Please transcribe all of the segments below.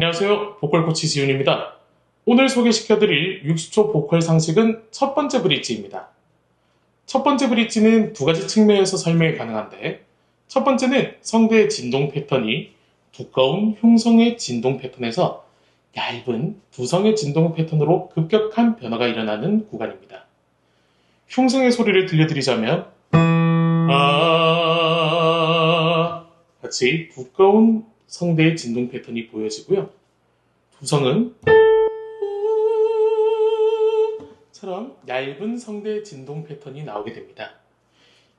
안녕하세요. 보컬 코치 지훈입니다. 오늘 소개시켜드릴 60초 보컬 상식은 첫 번째 브릿지입니다. 첫 번째 브릿지는 두 가지 측면에서 설명이 가능한데, 첫 번째는 성대의 진동 패턴이 두꺼운 흉성의 진동 패턴에서 얇은 두성의 진동 패턴으로 급격한 변화가 일어나는 구간입니다. 흉성의 소리를 들려드리자면, 아, 같이 두꺼운 성대의 진동 패턴이 보여지고요. 두성은 처럼 얇은 성대의 진동 패턴이 나오게 됩니다.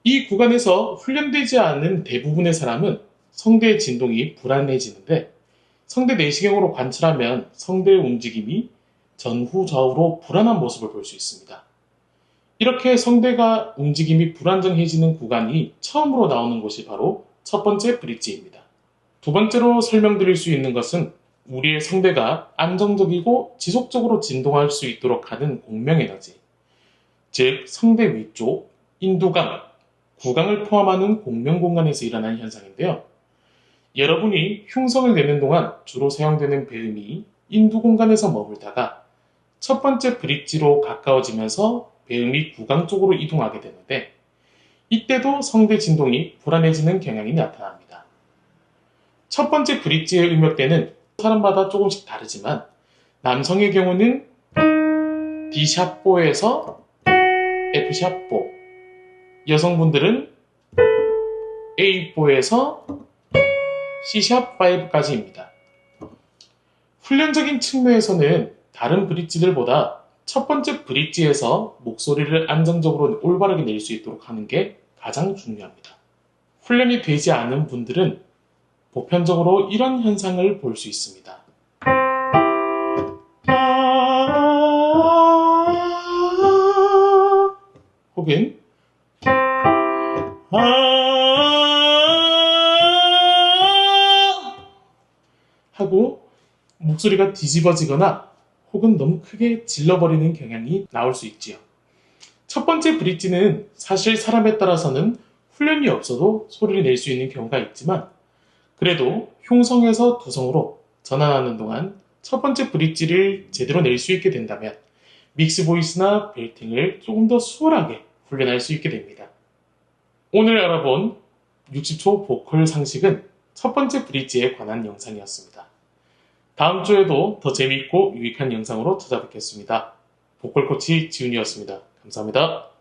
이 구간에서 훈련되지 않은 대부분의 사람은 성대의 진동이 불안해지는데 성대 내시경으로 관찰하면 성대의 움직임이 전후 좌우로 불안한 모습을 볼 수 있습니다. 이렇게 성대가 움직임이 불안정해지는 구간이 처음으로 나오는 곳이 바로 첫 번째 브릿지입니다. 두 번째로 설명드릴 수 있는 것은 우리의 성대가 안정적이고 지속적으로 진동할 수 있도록 하는 공명에너지, 즉 성대 위쪽, 인두강, 구강을 포함하는 공명 공간에서 일어나는 현상인데요. 여러분이 흉성을 내는 동안 주로 사용되는 배음이 인두 공간에서 머물다가 첫 번째 브릿지로 가까워지면서 배음이 구강 쪽으로 이동하게 되는데 이때도 성대 진동이 불안해지는 경향이 나타납니다. 첫 번째 브릿지의 음역대는 사람마다 조금씩 다르지만 남성의 경우는 D샵4에서 F샵4 여성분들은 A4에서 C샵5까지입니다. 훈련적인 측면에서는 다른 브릿지들보다 첫 번째 브릿지에서 목소리를 안정적으로 올바르게 낼 수 있도록 하는 게 가장 중요합니다. 훈련이 되지 않은 분들은 보편적으로 이런 현상을 볼 수 있습니다. 혹은 하고 목소리가 뒤집어지거나 혹은 너무 크게 질러버리는 경향이 나올 수 있지요. 첫 번째 브릿지는 사실 사람에 따라서는 훈련이 없어도 소리를 낼 수 있는 경우가 있지만 그래도 흉성에서 두성으로 전환하는 동안 첫 번째 브릿지를 제대로 낼 수 있게 된다면 믹스 보이스나 벨팅을 조금 더 수월하게 훈련할 수 있게 됩니다. 오늘 알아본 60초 보컬 상식은 첫 번째 브릿지에 관한 영상이었습니다. 다음 주에도 더 재미있고 유익한 영상으로 찾아뵙겠습니다. 보컬 코치 지훈이었습니다. 감사합니다.